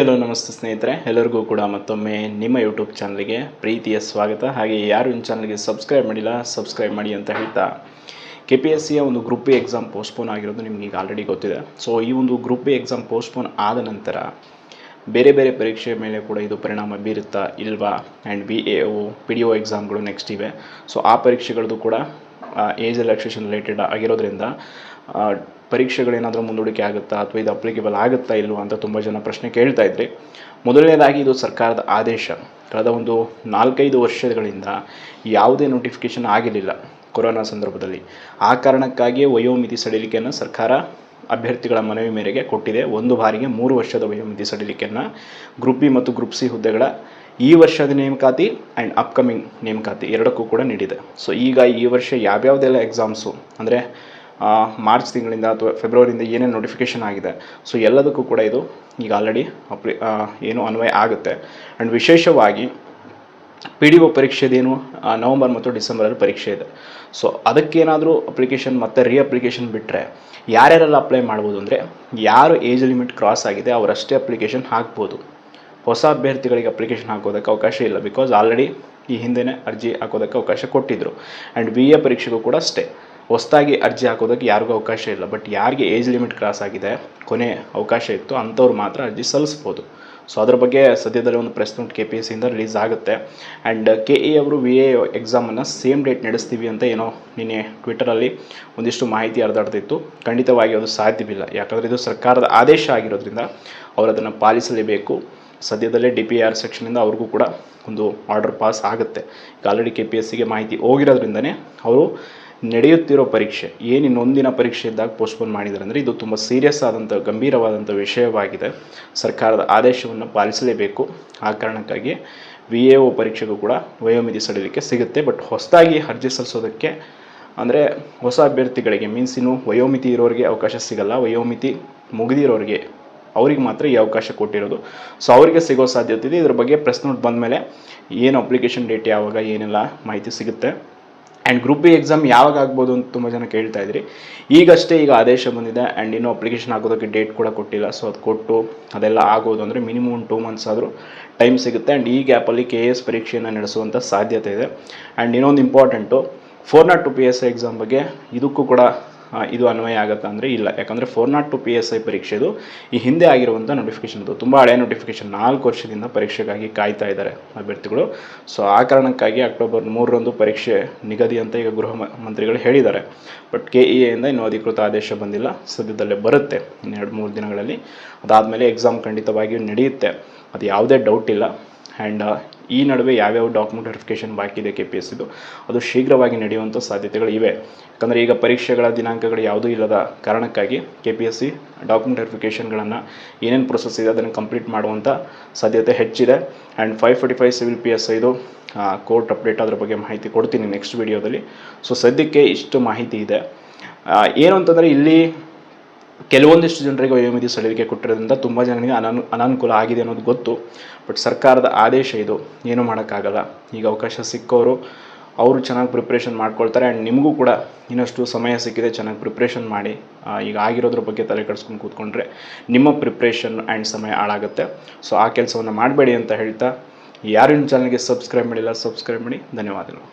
Hello, ನಮಸ್ತೆ ಸ್ನೇಹಿತರೆ. ಎಲ್ಲರಿಗೂ ಕೂಡ ಮತ್ತೊಮ್ಮೆ ನಿಮ್ಮ ಯೂಟ್ಯೂಬ್ ಚಾನಲ್ಗೆ ಪ್ರೀತಿಯ ಸ್ವಾಗತ. ಹಾಗೆ ಯಾರು ನಿಮ್ಮ ಚಾನಲ್ಗೆ ಸಬ್ಸ್ಕ್ರೈಬ್ ಮಾಡಿಲ್ಲ ಸಬ್ಸ್ಕ್ರೈಬ್ ಮಾಡಿ ಅಂತ ಹೇಳ್ತಾ ಕೆ ಪಿ ಎಸ್ ಸಿಯ ಒಂದು ಗ್ರೂಪ್ ಬಿ ಎಕ್ಸಾಮ್ ಪೋಸ್ಟ್ಪೋನ್ ಆಗಿರೋದು ನಿಮ್ಗೆ ಈಗ ಆಲ್ರೆಡಿ ಗೊತ್ತಿದೆ. ಸೊ ಈ ಒಂದು ಗ್ರೂಪ್ ಬಿ ಎಕ್ಸಾಮ್ ಪೋಸ್ಟ್ಪೋನ್ ಆದ ನಂತರ ಬೇರೆ ಬೇರೆ ಪರೀಕ್ಷೆ ಮೇಲೆ ಕೂಡ ಇದು ಪರಿಣಾಮ ಬೀರುತ್ತಾ ಇಲ್ವಾ? And B A O P D O ಎಕ್ಸಾಮ್ಗಳು next ಇವೆ. ಸೊ ಆ ಪರೀಕ್ಷೆಗಳದ್ದು ಕೂಡ ಏಜ್ ರಿಲ್ಯಾಕ್ಸೇಷನ್ ರಿಲೇಟೆಡ್ ಆಗಿರೋದ್ರಿಂದ ಪರೀಕ್ಷೆಗಳೇನಾದರೂ ಮುಂದೂಡಿಕೆ ಆಗುತ್ತಾ ಅಥವಾ ಇದು ಅಪ್ಲಿಕೇಬಲ್ ಆಗುತ್ತಾ ಇಲ್ಲವೋ ಅಂತ ತುಂಬ ಜನ ಪ್ರಶ್ನೆ ಕೇಳ್ತಾ ಇದ್ರಿ, ಮೊದಲನೇದಾಗಿ ಇದು ಸರ್ಕಾರದ ಆದೇಶ. ಕಳೆದ ಒಂದು ನಾಲ್ಕೈದು ವರ್ಷಗಳಿಂದ ಯಾವುದೇ ನೋಟಿಫಿಕೇಷನ್ ಆಗಿರಲಿಲ್ಲ ಕೊರೋನಾ ಸಂದರ್ಭದಲ್ಲಿ. ಆ ಕಾರಣಕ್ಕಾಗಿಯೇ ವಯೋಮಿತಿ ಸಡಿಲಿಕೆಯನ್ನು ಸರ್ಕಾರ ಅಭ್ಯರ್ಥಿಗಳ ಮನವಿ ಮೇರೆಗೆ ಕೊಟ್ಟಿದೆ. ಒಂದು ಬಾರಿಗೆ ಮೂರು ವರ್ಷದ ವಯೋಮಿತಿ ಸಡಿಲಿಕೆಯನ್ನು ಗ್ರೂಪ್ ಬಿ ಮತ್ತು ಗ್ರೂಪ್ ಸಿ ಹುದ್ದೆಗಳ ಈ ವರ್ಷದ ನೇಮಕಾತಿ ಆ್ಯಂಡ್ ಅಪ್ಕಮಿಂಗ್ ನೇಮಕಾತಿ ಎರಡಕ್ಕೂ ಕೂಡ ನೀಡಿದೆ. ಸೊ ಈಗ ಈ ವರ್ಷ ಯಾವ್ಯಾವುದೆಲ್ಲ ಎಕ್ಸಾಮ್ಸು ಅಂದರೆ ಮಾರ್ಚ್ ತಿಂಗಳಿಂದ ಅಥವಾ ಫೆಬ್ರವರಿಯಿಂದ ಏನೇನು ನೋಟಿಫಿಕೇಷನ್ ಆಗಿದೆ. ಸೊ ಎಲ್ಲದಕ್ಕೂ ಕೂಡ ಇದು ಈಗ ಆಲ್ರೆಡಿ ಅಪ್ಲಿ ಏನು ಅನ್ವಯ ಆಗುತ್ತೆ. ಆ್ಯಂಡ್ ವಿಶೇಷವಾಗಿ ಪಿ ಡಿ ಒ ಪರೀಕ್ಷೆದೇನು ನವಂಬರ್ ಮತ್ತು ಡಿಸೆಂಬರಲ್ಲಿ ಪರೀಕ್ಷೆ ಇದೆ. ಸೊ ಅದಕ್ಕೇನಾದರೂ ಅಪ್ಲಿಕೇಶನ್ ಮತ್ತು ರೀ ಅಪ್ಲಿಕೇಶನ್ ಬಿಟ್ಟರೆ ಯಾರ್ಯಾರೆಲ್ಲ ಅಪ್ಲೈ ಮಾಡ್ಬೋದು ಅಂದರೆ ಯಾರು ಏಜ್ ಲಿಮಿಟ್ ಕ್ರಾಸ್ ಆಗಿದೆ ಅವರಷ್ಟೇ ಅಪ್ಲಿಕೇಶನ್ ಹಾಕ್ಬೋದು. ಹೊಸ ಅಭ್ಯರ್ಥಿಗಳಿಗೆ ಅಪ್ಲಿಕೇಶನ್ ಹಾಕೋದಕ್ಕೆ ಅವಕಾಶ ಇಲ್ಲ ಬಿಕಾಸ್ ಆಲ್ರೆಡಿ ಈ ಹಿಂದೆನೇ ಅರ್ಜಿ ಹಾಕೋದಕ್ಕೆ ಅವಕಾಶ ಕೊಟ್ಟಿದ್ದರು ಆ್ಯಂಡ್ ಬಿ ಎ ಪರೀಕ್ಷೆಗೂ ಕೂಡ ಅಷ್ಟೇ. ಹೊಸದಾಗಿ ಅರ್ಜಿ ಹಾಕೋದಕ್ಕೆ ಯಾರಿಗೂ ಅವಕಾಶ ಇಲ್ಲ. ಬಟ್ ಯಾರಿಗೆ ಏಜ್ ಲಿಮಿಟ್ ಕ್ರಾಸ್ ಆಗಿದೆ, ಕೊನೆ ಅವಕಾಶ ಇತ್ತು, ಅಂಥವ್ರು ಮಾತ್ರ ಅರ್ಜಿ ಸಲ್ಲಿಸ್ಬೋದು. ಸೊ ಅದ್ರ ಬಗ್ಗೆ ಸದ್ಯದಲ್ಲೇ ಒಂದು press note K P S ಸಿಯಿಂದ release ಆಗುತ್ತೆ. ಆ್ಯಂಡ್ ಕೆ ಇ ಅವರು ವಿ ಎ ಎಕ್ಸಾಮನ್ನು ಸೇಮ್ ಡೇಟ್ ನಡೆಸ್ತೀವಿ ಅಂತ ಏನೋ ನಿನ್ನೆ ಟ್ವಿಟರಲ್ಲಿ ಒಂದಿಷ್ಟು ಮಾಹಿತಿ ಹರಿದಾಡ್ತಿತ್ತು. ಖಂಡಿತವಾಗಿ ಅದು ಸಾಧ್ಯವಿಲ್ಲ. ಯಾಕಂದರೆ ಇದು ಸರ್ಕಾರದ ಆದೇಶ ಆಗಿರೋದ್ರಿಂದ ಅವರು ಅದನ್ನು ಪಾಲಿಸಲೇಬೇಕು. ಸದ್ಯದಲ್ಲೇ ಡಿ ಪಿ ಆರ್ ಸೆಕ್ಷನಿಂದ ಅವ್ರಿಗೂ ಕೂಡ ಒಂದು ಆರ್ಡರ್ ಪಾಸ್ ಆಗುತ್ತೆ. ಈಗ ಆಲ್ರೆಡಿ ಕೆ ಪಿ ಎಸ್ ಸಿಗೆ ಮಾಹಿತಿ ಹೋಗಿರೋದ್ರಿಂದನೇ ಅವರು ನಡೆಯುತ್ತಿರೋ ಪರೀಕ್ಷೆ, ಏನು ಪರೀಕ್ಷೆ ಇದ್ದಾಗ ಪೋಸ್ಟ್ಪೋನ್ ಮಾಡಿದ್ದಾರೆ ಅಂದರೆ ಇದು ತುಂಬ ಸೀರಿಯಸ್ ಆದಂಥ ಗಂಭೀರವಾದಂಥ ವಿಷಯವಾಗಿದೆ. ಸರ್ಕಾರದ ಆದೇಶವನ್ನು ಪಾಲಿಸಲೇಬೇಕು. ಆ ಕಾರಣಕ್ಕಾಗಿ ವಿ ಎ ಒ ಪರೀಕ್ಷೆಗೂ ಕೂಡ ವಯೋಮಿತಿ ಸಡಿಲಿಕೆ ಸಿಗುತ್ತೆ. ಬಟ್ ಹೊಸದಾಗಿ ಅರ್ಜಿ ಸಲ್ಲಿಸೋದಕ್ಕೆ ಅಂದರೆ ಹೊಸ ಅಭ್ಯರ್ಥಿಗಳಿಗೆ ಮೀನ್ಸ್ ಇನ್ನು ವಯೋಮಿತಿ ಇರೋರಿಗೆ ಅವಕಾಶ ಸಿಗಲ್ಲ. ವಯೋಮಿತಿ ಮುಗಿದಿರೋರಿಗೆ ಅವ್ರಿಗೆ ಮಾತ್ರ ಈ ಅವಕಾಶ ಕೊಟ್ಟಿರೋದು. ಸೊ ಅವರಿಗೆ ಸಿಗೋ ಸಾಧ್ಯತೆ ಇದೆ. ಇದ್ರ ಬಗ್ಗೆ ಪ್ರೆಸ್ ನೋಟ್ ಬಂದಮೇಲೆ ಏನು ಅಪ್ಲಿಕೇಶನ್ ಡೇಟ್ ಯಾವಾಗ ಏನೆಲ್ಲ ಮಾಹಿತಿ ಸಿಗುತ್ತೆ. ಆ್ಯಂಡ್ ಗ್ರೂಪ್ ಬಿ ಎಕ್ಸಾಮ್ ಯಾವಾಗ ಆಗ್ಬೋದು ಅಂತ ತುಂಬ ಜನ ಕೇಳ್ತಾ ಇದ್ರಿ. ಈಗಷ್ಟೇ ಈಗ ಆದೇಶ ಬಂದಿದೆ ಆ್ಯಂಡ್ ಇನ್ನೂ ಅಪ್ಲಿಕೇಶನ್ ಹಾಕೋದಕ್ಕೆ ಡೇಟ್ ಕೂಡ ಕೊಟ್ಟಿಲ್ಲ. ಸೊ ಅದು ಕೊಟ್ಟು ಅದೆಲ್ಲ ಆಗೋದು ಅಂದರೆ ಮಿನಿಮಮ್ ಟೂ ಮಂತ್ಸ್ ಆದರೂ ಟೈಮ್ ಸಿಗುತ್ತೆ. ಆ್ಯಂಡ್ ಈ ಗ್ಯಾಪಲ್ಲಿ ಕೆ ಎ ಎಸ್ ಪರೀಕ್ಷೆಯನ್ನು ನಡೆಸುವಂಥ ಸಾಧ್ಯತೆ ಇದೆ. ಆ್ಯಂಡ್ ಇನ್ನೊಂದು important four nought two P S exam ಬಗ್ಗೆ ಇದಕ್ಕೂ ಕೂಡ ಇದು ಅನ್ವಯ ಆಗುತ್ತಾ ಅಂದರೆ ಇಲ್ಲ. ಯಾಕಂದರೆ four nought two P S I ಪರೀಕ್ಷೆದು ಈ ಹಿಂದೆ ಆಗಿರುವಂಥ ನೋಟಿಫಿಕೇಶನ್ ಅದು ತುಂಬ ಹಳೆಯ ನೋಟಿಫಿಕೇಶನ್ ನಾಲ್ಕು ವರ್ಷದಿಂದ ಪರೀಕ್ಷೆಗಾಗಿ ಕಾಯ್ತಾ ಇದ್ದಾರೆ ಅಭ್ಯರ್ಥಿಗಳು. ಸೊ ಆ ಕಾರಣಕ್ಕಾಗಿ ಅಕ್ಟೋಬರ್ ಮೂರರಂದು ಪರೀಕ್ಷೆ ನಿಗದಿ ಅಂತ ಈಗ ಗೃಹ ಮಂತ್ರಿಗಳು ಹೇಳಿದ್ದಾರೆ. ಬಟ್ ಕೆ ಇ ಎಯಿಂದ ಇನ್ನೂ ಅಧಿಕೃತ ಆದೇಶ ಬಂದಿಲ್ಲ. ಸದ್ಯದಲ್ಲೇ ಬರುತ್ತೆ. ಇನ್ನೆರಡು ಮೂರು ದಿನಗಳಲ್ಲಿ. ಅದಾದಮೇಲೆ ಎಕ್ಸಾಮ್ ಖಂಡಿತವಾಗಿಯೂ ನಡೆಯುತ್ತೆ. ಅದು ಯಾವುದೇ ಡೌಟ್ ಇಲ್ಲ. ಆ್ಯಂಡ್ ಈ ನಡುವೆ ಯಾವ್ಯಾವ ಡಾಕ್ಯುಮೆಂಟ್ ವೆರಿಫಿಕೇಷನ್ ಬಾಕಿ ಇದೆ ಕೆ ಪಿ ಎಸ್ ಇದು? ಅದು ಶೀಘ್ರವಾಗಿ ನಡೆಯುವಂಥ ಸಾಧ್ಯತೆಗಳು ಇವೆ. ಯಾಕಂದರೆ ಈಗ ಪರೀಕ್ಷೆಗಳ ದಿನಾಂಕಗಳು ಯಾವುದೂ ಇಲ್ಲದ ಕಾರಣಕ್ಕಾಗಿ K P S C document ವೆರಿಫಿಕೇಷನ್ಗಳನ್ನು ಏನೇನು ಪ್ರೊಸೆಸ್ ಇದೆ ಅದನ್ನು ಕಂಪ್ಲೀಟ್ ಮಾಡುವಂಥ ಸಾಧ್ಯತೆ ಹೆಚ್ಚಿದೆ. And five forty five civil P S ಐದು ಕೋರ್ಟ್ ಅಪ್ಡೇಟ್ ಅದ್ರ ಬಗ್ಗೆ ಮಾಹಿತಿ ಕೊಡ್ತೀನಿ ನೆಕ್ಸ್ಟ್ ವಿಡಿಯೋದಲ್ಲಿ ಸೊ ಸದ್ಯಕ್ಕೆ ಇಷ್ಟು ಮಾಹಿತಿ ಇದೆ. ಏನು ಅಂತಂದರೆ ಇಲ್ಲಿ ಕೆಲವೊಂದಿಷ್ಟು ಜನರಿಗೆ ವಯೋಮಿತಿ ಸಡಿಲಿಕೆ ಕೊಟ್ಟಿರೋದ್ರಿಂದ ತುಂಬ ಜನರಿಗೆ ಅನಾನು, ಅನಾನುಕೂಲ ಆಗಿದೆ ಅನ್ನೋದು ಗೊತ್ತು. ಬಟ್ ಸರ್ಕಾರದ ಆದೇಶ ಇದು. ಏನೂ ಮಾಡೋಕ್ಕಾಗಲ್ಲ. ಈಗ ಅವಕಾಶ ಸಿಕ್ಕೋರು ಅವರು ಚೆನ್ನಾಗಿ ಪ್ರಿಪ್ರೇಷನ್ ಮಾಡ್ಕೊಳ್ತಾರೆ ಆ್ಯಂಡ್ ನಿಮಗೂ ಕೂಡ ಇನ್ನಷ್ಟು ಸಮಯ ಸಿಕ್ಕಿದೆ ಚೆನ್ನಾಗಿ ಪ್ರಿಪ್ರೇಷನ್ ಮಾಡಿ. ಈಗ ಆಗಿರೋದ್ರ ಬಗ್ಗೆ ತಲೆ ಕೆಡಿಸ್ಕೊಂಡು ಕೂತ್ಕೊಂಡ್ರೆ ನಿಮ್ಮ ಪ್ರಿಪ್ರೇಷನ್ ಆ್ಯಂಡ್ ಸಮಯ ಹಾಳಾಗುತ್ತೆ. ಸೊ ಆ ಕೆಲಸವನ್ನು ಮಾಡಬೇಡಿ ಅಂತ ಹೇಳ್ತಾ ಯಾರು ನಿಮ್ಮ ಚಾನಲ್ಗೆ ಸಬ್ಸ್ಕ್ರೈಬ್ ಮಾಡಿಲ್ಲ ಸಬ್ಸ್ಕ್ರೈಬ್ ಮಾಡಿ. ಧನ್ಯವಾದಗಳು.